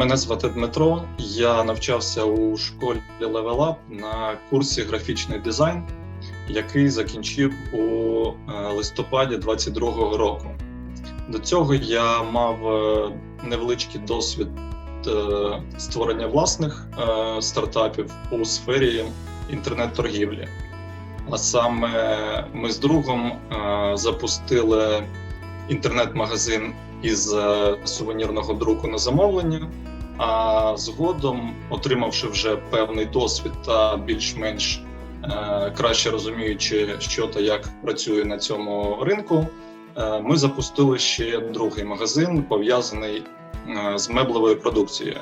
Мене звати Дмитро. Я навчався у школі Level Up на курсі графічний дизайн, який закінчив у е, листопаді 22-го року. До цього я мав е, невеличкий досвід е, створення власних стартапів у сфері інтернет-торгівлі. А саме ми з другом запустили інтернет-магазин із е, сувенірного друку на замовлення. А згодом, отримавши вже певний досвід та більш-менш е, краще розуміючи, що та як працює на цьому ринку, е, ми запустили ще другий магазин, пов'язаний е, з меблевою продукцією.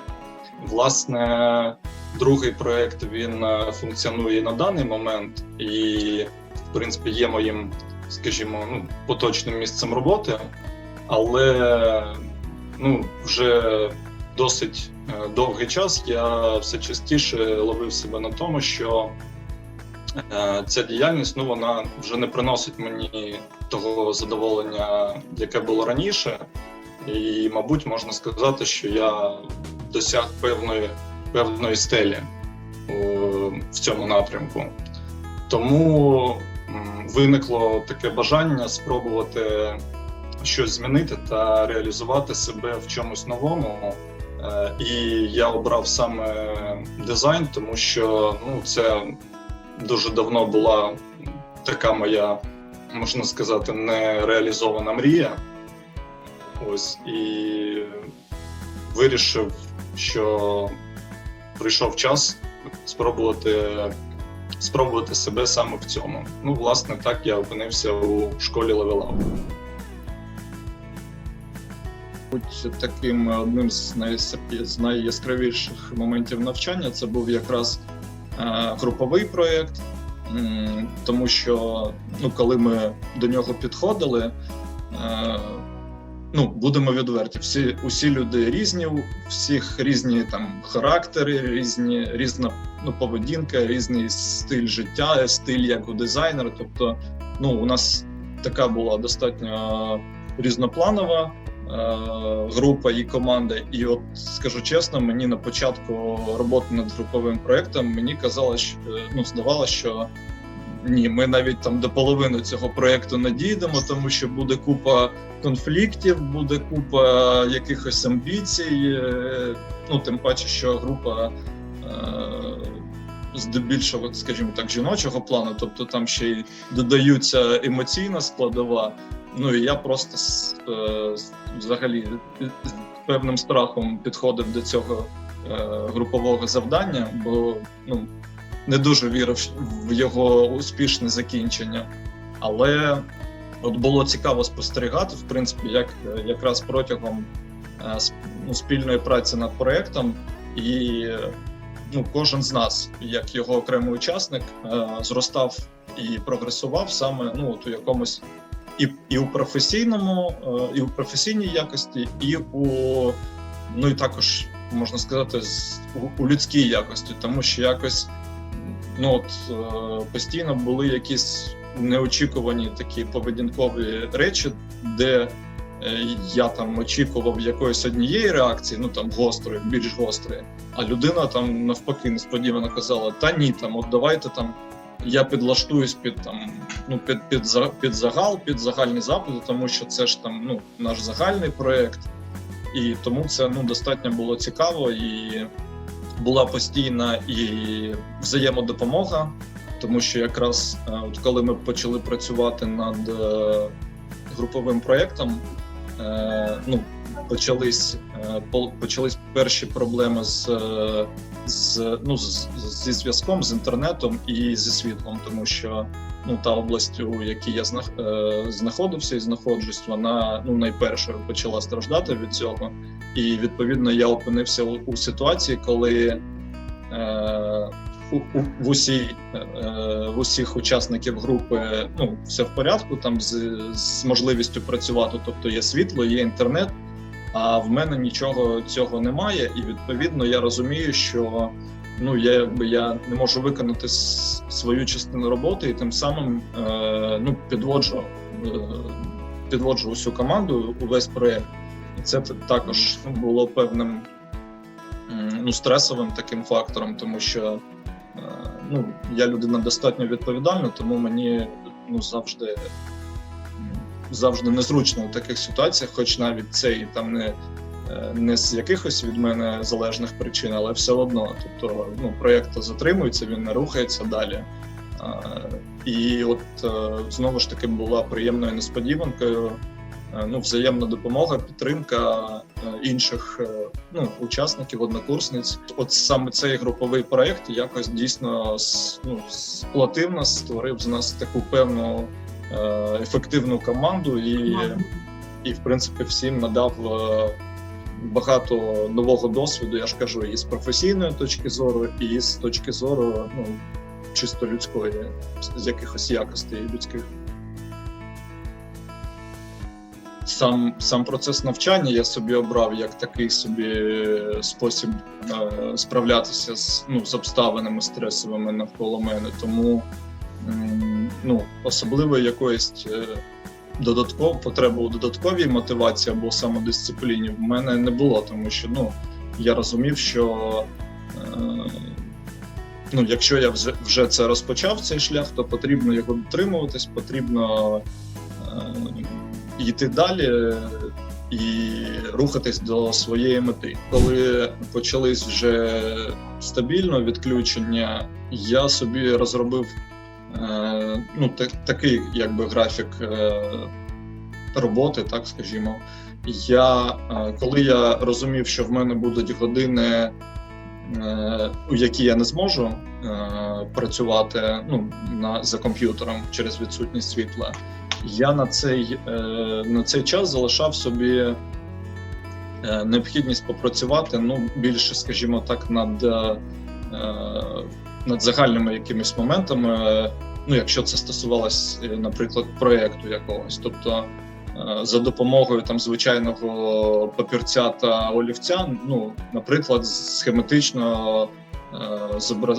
Власне, другий проект він е, функціонує на даний момент і, в принципі, є моїм, скажімо, ну, поточним місцем роботи, але ну, вже досить е, довгий час я все частіше ловив себе на тому, що е, ця діяльність ну, вона вже не приносить мені того задоволення, яке було раніше. І, мабуть, можна сказати, що я досяг певної, певної стелі в цьому напрямку. Тому виникло таке бажання спробувати щось змінити та реалізувати себе в чомусь новому. Е, І я обрав саме дизайн, тому що ну, це дуже давно була така моя, можна сказати, нереалізована мрія. Ось і вирішив, що прийшов час спробувати, спробувати себе саме в цьому. Ну, власне, так я опинився у школі Up. Мабуть, таким одним з, найяс- з найяскравіших моментів навчання це був якраз е, груповий проєкт, тому що ну, коли ми до нього підходили, е, ну, будемо відверті, всі, усі люди різні, у всіх різні там характери, різні, різна ну, поведінка, різний стиль життя, стиль як у дизайнера. Тобто, ну, у нас така була достатньо різнопланова група і команда. І от скажу чесно, мені на початку роботи над груповим проектом мені казалось, що, е, ну здавалося, що ні, ми навіть там до половини цього проекту не дійдемо, тому що буде купа конфліктів, буде купа якихось амбіцій. е, Ну тим паче, що група. Е, Здебільшого, скажімо так, жіночого плану, тобто там ще й додаються емоційна складова. Ну і я просто е, взагалі з певним страхом підходив до цього е, групового завдання, бо ну не дуже вірив в його успішне закінчення. Але от було цікаво спостерігати, в принципі, як е, якраз протягом е, ну, спільної праці над проектом, і ну, кожен з нас, як його окремий учасник, е, зростав і прогресував саме ну, от у якомусь і, і у професійному, е, і у професійній якості, і у ну і також можна сказати, у, людській якості, тому що якось ну от е, постійно були якісь неочікувані такі поведінкові речі, де я там очікував якоїсь однієї реакції, ну там гострої, більш гострої, а людина там навпаки несподівано казала: Та ні, там от давайте там я підлаштуюсь під там ну під під, під загал, під загальні запити, тому що це ж там ну наш загальний проект, і тому це ну достатньо було цікаво і була постійна і взаємодопомога, тому що якраз е, от коли ми почали працювати над е, груповим проектом, е, ну почались е, почались перші проблеми з, е, з ну з, зі зв'язком з інтернетом і зі світлом, тому що ну та область, у якій я е, знаходився і знаходжусь, вона ну найперше почала страждати від цього. І відповідно я опинився у, у ситуації, коли е, у, в, усій, е, в усіх учасників групи ну, все в порядку, там з, з можливістю працювати, тобто є світло, є інтернет. А в мене нічого цього немає, і відповідно я розумію, що ну я якби я не можу виконати свою частину роботи, і тим самим е, ну підводжу, е, підводжу усю команду, увесь проект. І це також ну, було певним ну, стресовим таким фактором, тому що ну, я людина достатньо відповідальна, тому мені ну, завжди, завжди незручно в таких ситуаціях, хоч навіть це і там не, е, не з якихось від мене залежних причин, але все одно. Тобто ну, проєкт затримується, він не рухається далі. І от е, знову ж таки була приємною несподіванкою. Е, Ну, взаємна допомога, підтримка е, інших е, ну, учасників, однокурсниць. От саме цей груповий проєкт якось дійсно ну, сплотив нас, створив з нас таку певну ефективну команду і, і в принципі, всім надав багато нового досвіду. Я ж кажу, і з професійної точки зору, і з точки зору ну, чисто людської, з якихось якостей людських. Сам, сам процес навчання я собі обрав як такий собі спосіб е, справлятися з, ну, з обставинами стресовими навколо мене. Тому м, ну, особливої якоїсь е, додатков, потреби у додатковій мотивації або самодисципліні в мене не було, тому що ну, я розумів, що е, ну, якщо я вже, вже це розпочав цей шлях, то потрібно його дотримуватись, потрібно е, йти далі і рухатись до своєї мети. Коли почались вже стабільно відключення, я собі розробив е, ну, так, такий якби графік е, роботи, так скажімо. Я е, коли я розумів, що в мене будуть години, е, у які я не зможу е, працювати ну, на, за комп'ютером через відсутність світла, я на цей, е, на цей час залишав собі е, необхідність попрацювати ну, більше, скажімо так, над, е, над загальними якимись моментами. Ну, якщо це стосувалось, наприклад, проєкту якогось, тобто за допомогою там звичайного папірця та олівця, ну, наприклад, схематично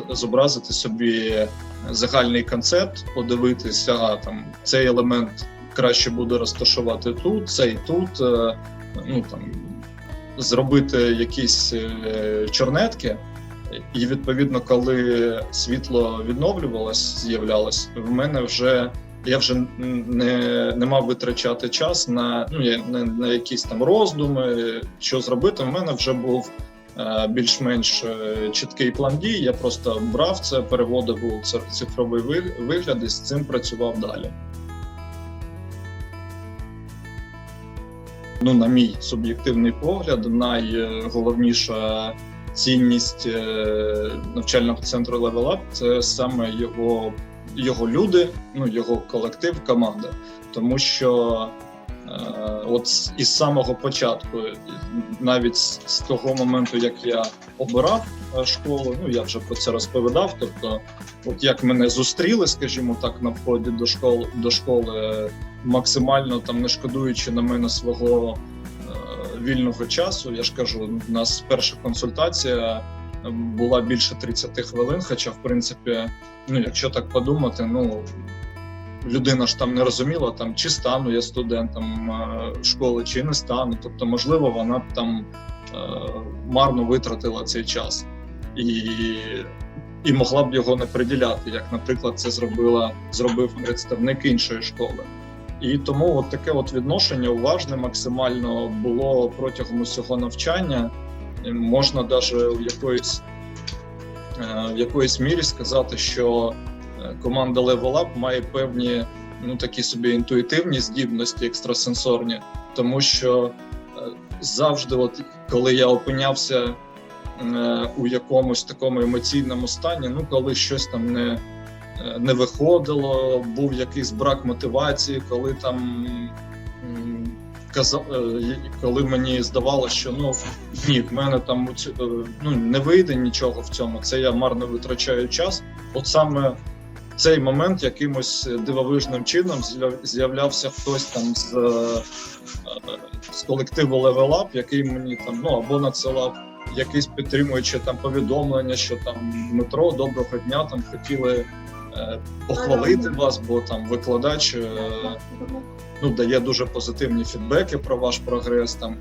зобразити собі загальний концепт, подивитися, ага, там цей елемент краще буде розташувати тут, цей тут. е, Ну там зробити якісь е, чорнетки, і відповідно, коли світло відновлювалось, з'являлось, в мене вже я вже не, не мав витрачати час на ну на, на якісь там роздуми, що зробити. В мене вже був е, більш-менш е, чіткий план дій. Я просто брав це, переводив у цифровий вигляд і з цим працював далі. Ну, на мій суб'єктивний погляд, найголовніша цінність е, навчального центру Level Up – це саме його, його люди, ну його колектив, команда. Тому що е, от із самого початку, навіть з, того моменту, як я обирав е, школу, ну я вже про це розповідав. Тобто, от як мене зустріли, скажімо так, на вході до школи до школи, максимально там не шкодуючи на мене свого е, вільного часу. Я ж кажу, у нас перша консультація е, була більше 30 хвилин. Хоча, в принципі, ну якщо так подумати, ну людина ж там не розуміла, там чи стану я студентом школи, чи не стану. Тобто, можливо, вона б там е, марно витратила цей час і. І могла б його не приділяти, як, наприклад, це зробила зробив представник іншої школи. І тому от таке от відношення уважне максимально було протягом усього навчання. Можна навіть в якоїсь, е, в якоїсь мірі сказати, що команда Level Up має певні ну такі собі інтуїтивні здібності екстрасенсорні, тому що е, завжди, от коли я опинявся е, у якомусь такому емоційному стані, ну коли щось там не е, не виходило, був якийсь брак мотивації, коли там м, каза- е, коли мені здавалося, що ну ні, в мене там ну, не вийде нічого в цьому, це я марно витрачаю час. От саме цей момент якимось дивовижним чином з'яв- з'являвся хтось там з, е, з колективу Level Up, який мені там ну або надсилав якісь підтримуючі там повідомлення, що там Дмитро, доброго дня, там хотіли е, похвалити вас, бо там викладач е, ну, дає дуже позитивні фідбеки про ваш прогрес. Там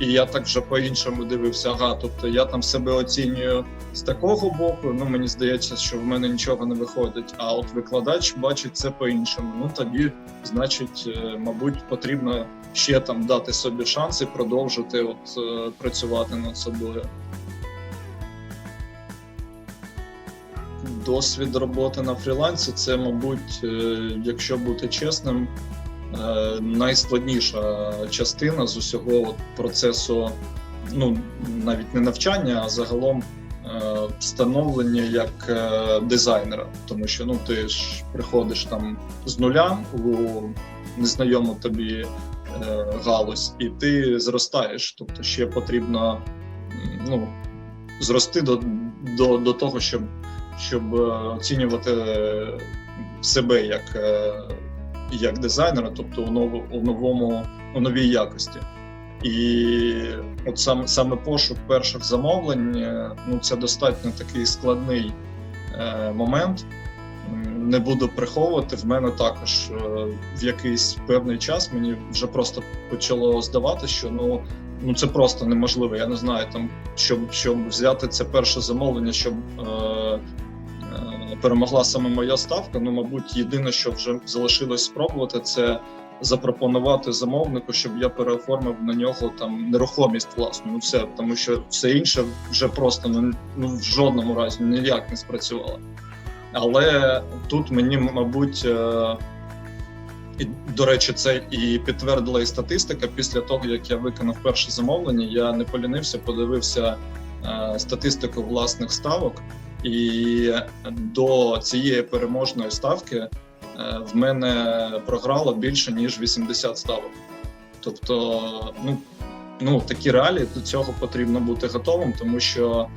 і я так вже по-іншому дивився. Ага, тобто я там себе оцінюю з такого боку. Ну мені здається, що в мене нічого не виходить. А от викладач бачить це по-іншому. Ну тоді, значить, е, мабуть, потрібно ще там дати собі шанс і продовжити от е, працювати над собою. Досвід роботи на фрілансі це, мабуть, е, якщо бути чесним, найскладніша частина з усього процесу, ну навіть не навчання, а загалом е, становлення як е, дизайнера. Тому що ну ти ж приходиш там з нуля у незнайому тобі е, галузь, і ти зростаєш. Тобто ще потрібно ну, зрости до, до, до того, щоб щоб е, оцінювати себе як, е, як дизайнера, тобто у, ново, у новому у новій якості. І от саме, саме пошук перших замовлень е, ну це достатньо такий складний е, момент. Не буду приховувати. В мене також е, в якийсь певний час мені вже просто почало здавати, що ну, ну це просто неможливо. Я не знаю, там щоб, щоб взяти це перше замовлення, щоб е, перемогла саме моя ставка. Ну, мабуть, єдине, що вже залишилось спробувати, це запропонувати замовнику, щоб я переоформив на нього там нерухомість власну. Ну все, тому що все інше вже просто ну, ну в жодному разі ніяк не спрацювало. Але тут мені, мабуть, е, і, до речі, це і підтвердила і статистика. Після того, як я виконав перше замовлення, я не полінився, подивився е, статистику власних ставок, і до цієї переможної ставки е, в мене програло більше ніж 80 ставок. Тобто, ну, ну такі реалії до цього потрібно бути готовим, тому що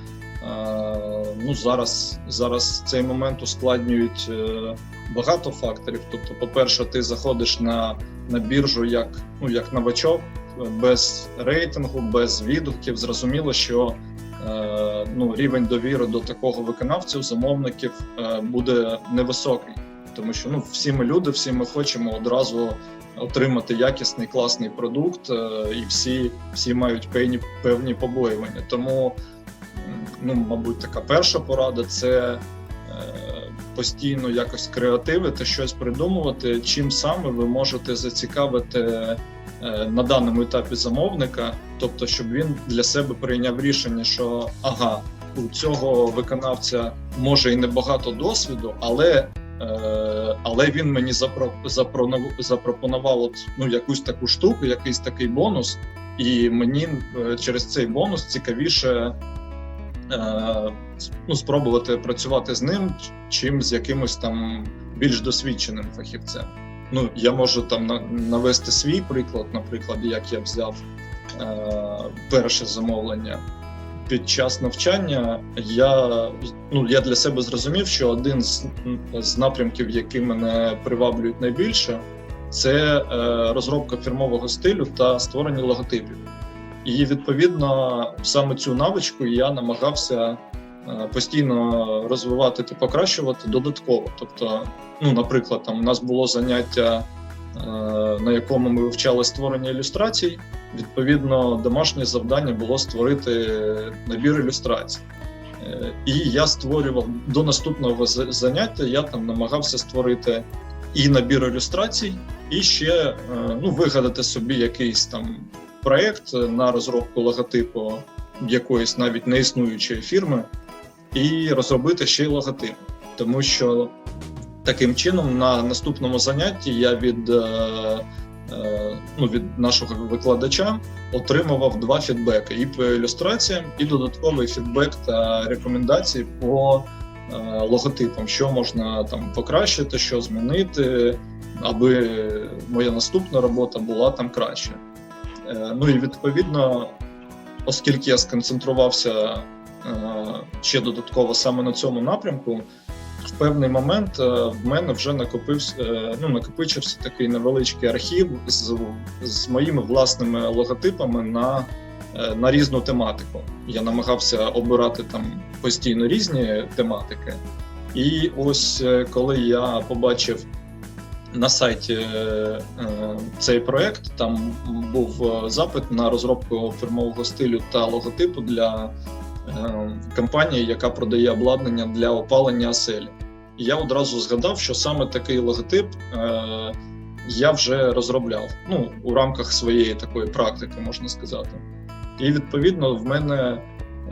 е, ну, зараз, зараз цей момент ускладнюють е, багато факторів. Тобто, по-перше, ти заходиш на, на біржу як, ну, як новачок, без рейтингу, без відгуків. Зрозуміло, що ну, рівень довіри до такого виконавців, замовників е, буде невисокий, тому що ну, всі ми люди, всі ми хочемо одразу отримати якісний класний продукт, е, і всі, всі мають певні, певні побоювання. Тому, ну, мабуть, така перша порада це е, постійно якось креативити, щось придумувати, чим саме ви можете зацікавити е, на даному етапі замовника, тобто, щоб він для себе прийняв рішення, що ага, у цього виконавця може і небагато досвіду, але Е, але він мені запро, запро, запропонував от, ну, якусь таку штуку, якийсь такий бонус, і мені е, через цей бонус цікавіше ну, спробувати працювати з ним, чим з якимось там більш досвідченим фахівцем. Ну, я можу там навести свій приклад, наприклад, як я взяв е, перше замовлення під час навчання я ну я для себе зрозумів, що один з, з напрямків, які мене приваблюють найбільше, це е, розробка фірмового стилю та створення логотипів. І відповідно саме цю навичку я намагався постійно розвивати та покращувати додатково. Тобто, ну, наприклад, там у нас було заняття. Е, на якому ми вивчали створення ілюстрацій. Відповідно, домашнє завдання було створити набір ілюстрацій. Е, І я створював до наступного за- заняття. Я там намагався створити і набір ілюстрацій, і ще е, ну, вигадати собі якийсь там проєкт на розробку логотипу якоїсь навіть неіснуючої фірми, і розробити ще й логотип. Тому що таким чином на наступному занятті я від, е, е, ну, від нашого викладача отримував два фідбеки: і по ілюстраціям, і додатковий фідбек та рекомендації по е, логотипам, що можна там покращити, що змінити, аби моя наступна робота була там краще. Ну і відповідно, оскільки я сконцентрувався ще додатково саме на цьому напрямку в певний момент е, в мене вже накопився, е, ну, накопичився такий невеличкий архів з, з моїми власними логотипами на, е, на різну тематику. Я намагався обирати там постійно різні тематики. І ось е, коли я побачив на сайті е, цей проект. Там був е, запит на розробку фірмового стилю та логотипу для е, компанії, яка продає обладнання для опалення оселі. І я одразу згадав, що саме такий логотип е, я вже розробляв ну, у рамках своєї такої практики, можна сказати. І відповідно в мене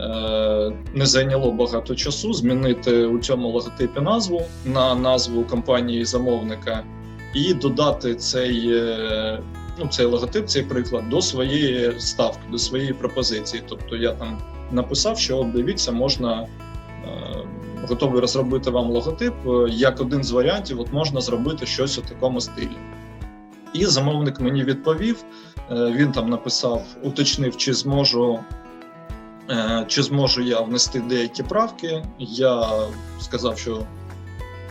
е, не зайняло багато часу змінити у цьому логотипі назву на назву компанії замовника і додати цей, е, ну, цей логотип, цей приклад до своєї ставки, до своєї пропозиції. Тобто я там написав, що от дивіться, можна е, готовий розробити вам логотип. е, Як один з варіантів, от можна зробити щось у такому стилі. І замовник мені відповів. е, Він там написав, уточнив, чи зможу, чи зможу я внести деякі правки. Я сказав, що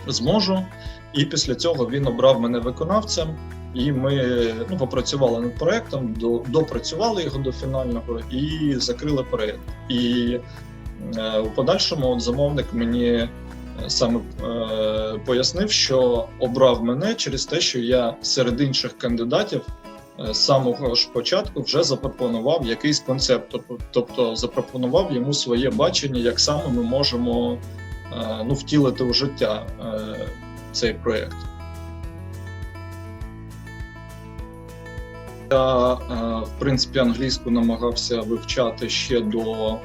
зможу. І після цього він обрав мене виконавцем, і ми ну, попрацювали над проектом, до, допрацювали його до фінального і закрили проект. І е, у подальшому от замовник мені е, саме е, пояснив, що обрав мене через те, що я серед інших кандидатів е, з самого ж початку вже запропонував якийсь концепт, тобто- запропонував йому своє бачення, як саме ми можемо е, ну, втілити у життя е, цей проєкт. Я, е, в принципі, англійську намагався вивчати ще до,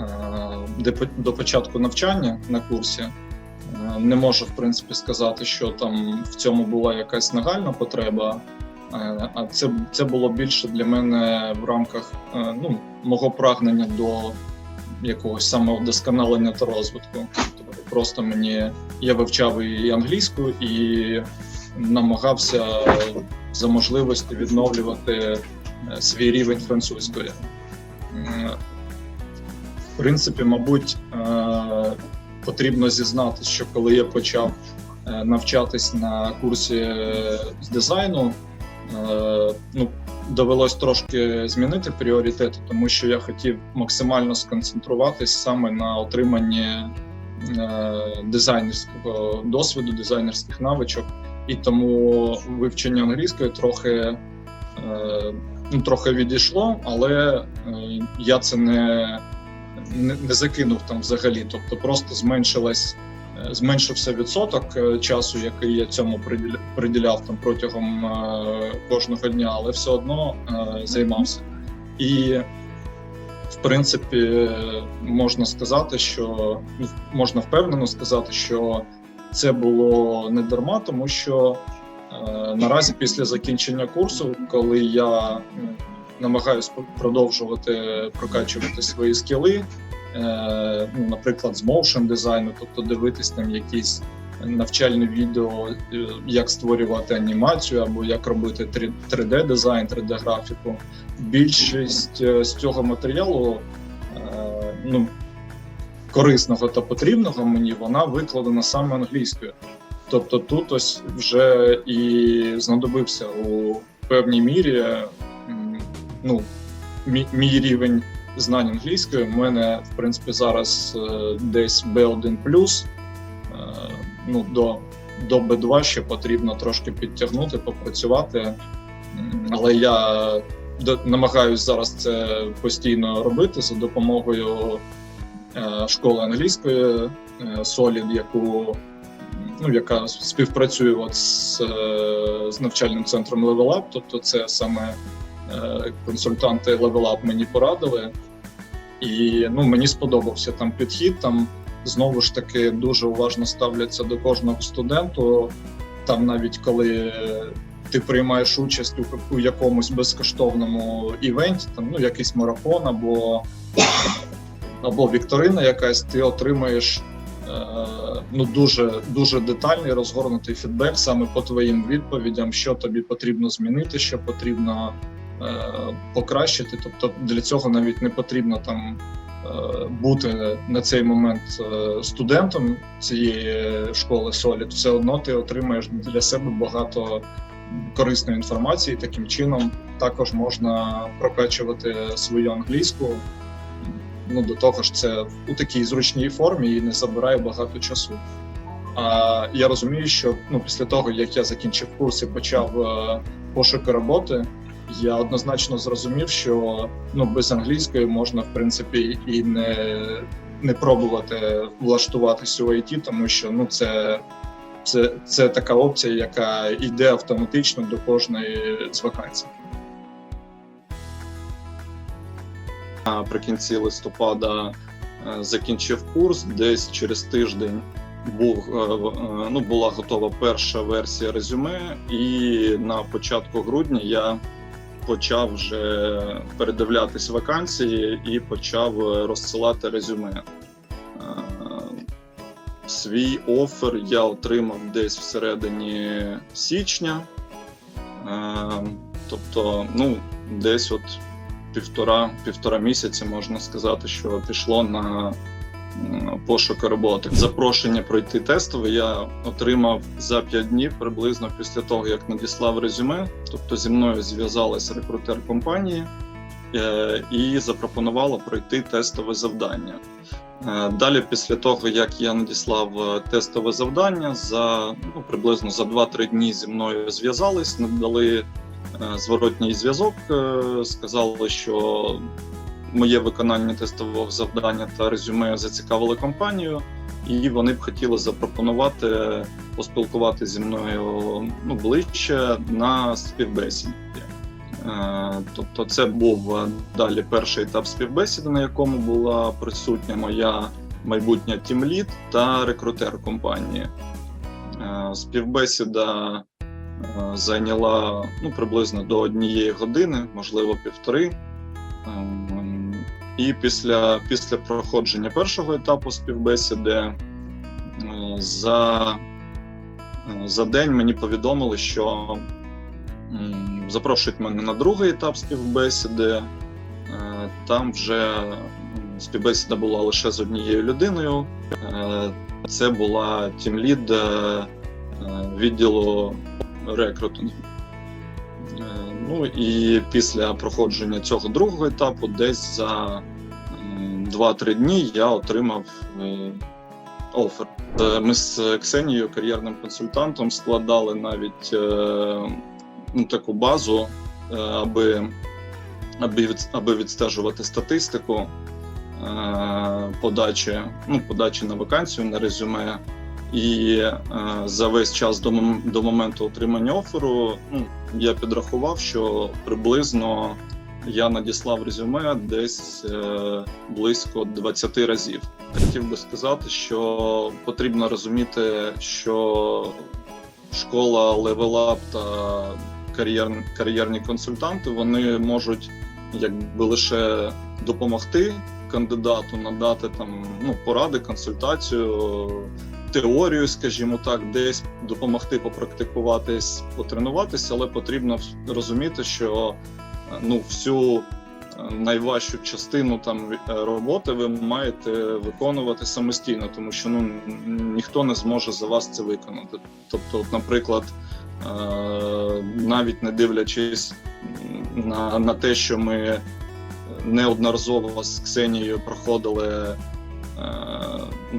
е, до початку навчання на курсі. Е, Не можу, в принципі, сказати, що там в цьому була якась нагальна потреба, а це, це було більше для мене в рамках ну, мого прагнення до якогось самовдосконалення та розвитку. Тобто просто мені я вивчав і англійську і намагався за можливості відновлювати е, свій рівень французької. В принципі, мабуть, е, потрібно зізнатися, що коли я почав е, навчатись на курсі з дизайну, ну, довелось трошки змінити пріоритети, тому що я хотів максимально сконцентруватись саме на отриманні дизайнерського досвіду, дизайнерських навичок, і тому вивчення англійської трохи, е, ну, трохи відійшло, але е, я це не, не, не закинув там взагалі. Тобто просто зменшилась. е, Зменшився відсоток часу, який я цьому приділя- приділяв там протягом кожного дня, але все одно займався. І в принципі, можна сказати, що ну, можна впевнено сказати, що це було не дарма, тому що е, наразі після закінчення курсу, коли я намагаюся продовжувати прокачувати свої скіли, е, ну, наприклад, з моушен дизайну, тобто дивитись там якісь навчальні відео, е, як створювати анімацію або як робити 3D дизайн, 3D графіку. Більшість е, з цього матеріалу е, ну, корисного та потрібного мені вона викладена саме англійською. Тобто тут ось вже і знадобився у певній мірі ну, мій, мій рівень знань англійської. У мене, в принципі, зараз е, десь B1 Е, ну, до, до B2 ще потрібно трошки підтягнути, попрацювати. Але я намагаюсь зараз це постійно робити за допомогою школи англійської е, Solid, яку ну, яка співпрацює от з, е, з навчальним центром Level Up, тобто це саме е, консультанти Level Up мені порадили. І ну, мені сподобався там підхід. Там знову ж таки дуже уважно ставляться до кожного студенту. Там навіть коли ти приймаєш участь у якомусь безкоштовному івенті, там ну якийсь марафон або, або вікторина якась, ти отримаєш е, ну дуже дуже детальний розгорнутий фідбек саме по твоїм відповідям, що тобі потрібно змінити, що потрібно е, покращити. Тобто для цього навіть не потрібно там е, бути на цей момент студентом цієї школи Solid. Все одно ти отримаєш для себе багато корисної інформації. Таким чином також можна прокачувати свою англійську. Ну до того ж, це у такій зручній формі і не забирає багато часу. А я розумію, що ну, після того, як я закінчив курс і почав е, пошуки роботи, я однозначно зрозумів, що ну, без англійської можна, в принципі, і не, не пробувати влаштуватися у IT, тому що ну, це, це, це така опція, яка йде автоматично до кожної з вакансій. Наприкінці листопада е, закінчив курс, десь через тиждень був, е, е, ну, була готова перша версія резюме, і на початку грудня я почав вже передивлятись вакансії і почав розсилати резюме. Свій офер я отримав десь всередині січня. Тобто, ну, десь от півтора, півтора місяці можна сказати, що пішло на м, пошуки роботи. Запрошення пройти тестове я отримав за 5 днів приблизно після того, як надіслав резюме. Тобто зі мною зв'язалась рекрутер компанії е, і запропонувала пройти тестове завдання. Е, Далі, після того як я надіслав е, тестове завдання, за ну, приблизно за 2-3 дні зі мною зв'язались, надали зворотній зв'язок, е, сказали, що моє виконання тестового завдання та резюме зацікавили компанію, і вони б хотіли запропонувати поспілкувати зі мною ну, ближче на співбесіді. Е, Тобто, це був е, далі перший етап співбесіди, на якому була присутня моя майбутня тімлід та рекрутер компанії. Е, Співбесіда е, зайняла ну, приблизно до однієї години, можливо, півтори. Ем, І після, після проходження першого етапу співбесіди е, за, е, за день мені повідомили, що запрошують мене на другий етап співбесіди. Е, Там вже співбесіда була лише з однією людиною. Е, Це була тімлід е, е, відділу рекрутингу. Е, Ну і після проходження цього другого етапу, десь за 2-3 дні я отримав е, офер. Е, Ми з Ксенією, кар'єрним консультантом, складали навіть ну, таку базу, аби, аби, від, аби відстежувати статистику подачі, ну, подачі на вакансію на резюме. І е, за весь час до, до моменту отримання оферу ну, я підрахував, що приблизно я надіслав резюме десь е, близько 20 разів. Хотів би сказати, що потрібно розуміти, що школа Up та кар'єр, кар'єрні консультанти вони можуть якби лише допомогти кандидату, надати там ну, поради, консультацію, теорію, скажімо так, десь допомогти попрактикуватись, потренуватися, але потрібно розуміти, що е, ну, всю е, найважчу частину там е, роботи ви маєте виконувати самостійно, тому що ну ніхто не зможе за вас це виконати. Тобто, от, наприклад, навіть не дивлячись на, на те, що ми неодноразово з Ксенією проходили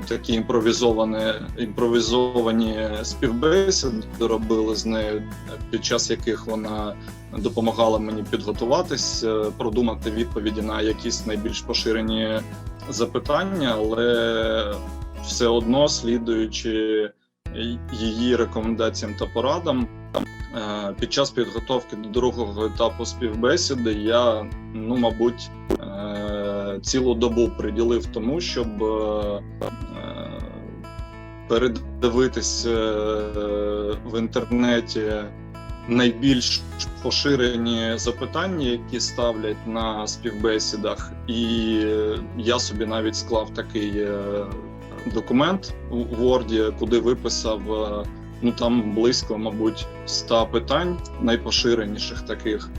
такі імпровізовані, імпровізовані співбесіди робили з нею, під час яких вона допомагала мені підготуватись, е, продумати відповіді на якісь найбільш поширені запитання, але все одно слідуючи її рекомендаціям та порадам. е, Під час підготовки до другого етапу співбесіди я, ну мабуть, е, цілу добу приділив тому, щоб е, е, передивитись е, в інтернеті найбільш поширені запитання, які ставлять на співбесідах, і я собі навіть склав такий документ у Word, куди виписав. Ну там близько, мабуть, 100 питань найпоширеніших таких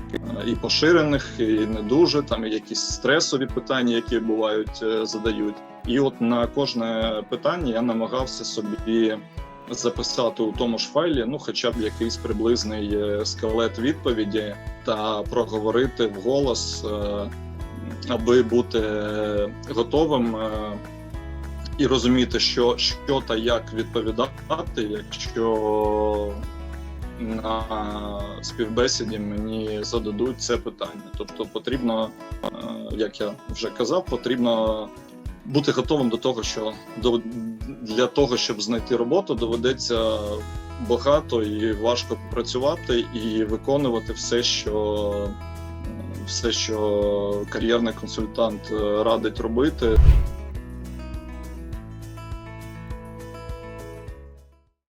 і поширених, і не дуже. Там якісь стресові питання, які бувають, е, задають. І от на кожне питання я намагався собі записати у тому ж файлі, ну хоча б якийсь приблизний е, скелет відповіді та проговорити вголос, е, аби бути готовим і розуміти, що, що та як відповідати, якщо на співбесіді мені зададуть це питання. Тобто потрібно, е, як я вже казав, потрібно бути готовим до того, що для того, щоб знайти роботу, доведеться багато і важко працювати і виконувати все, що все, що кар'єрний консультант е, радить робити.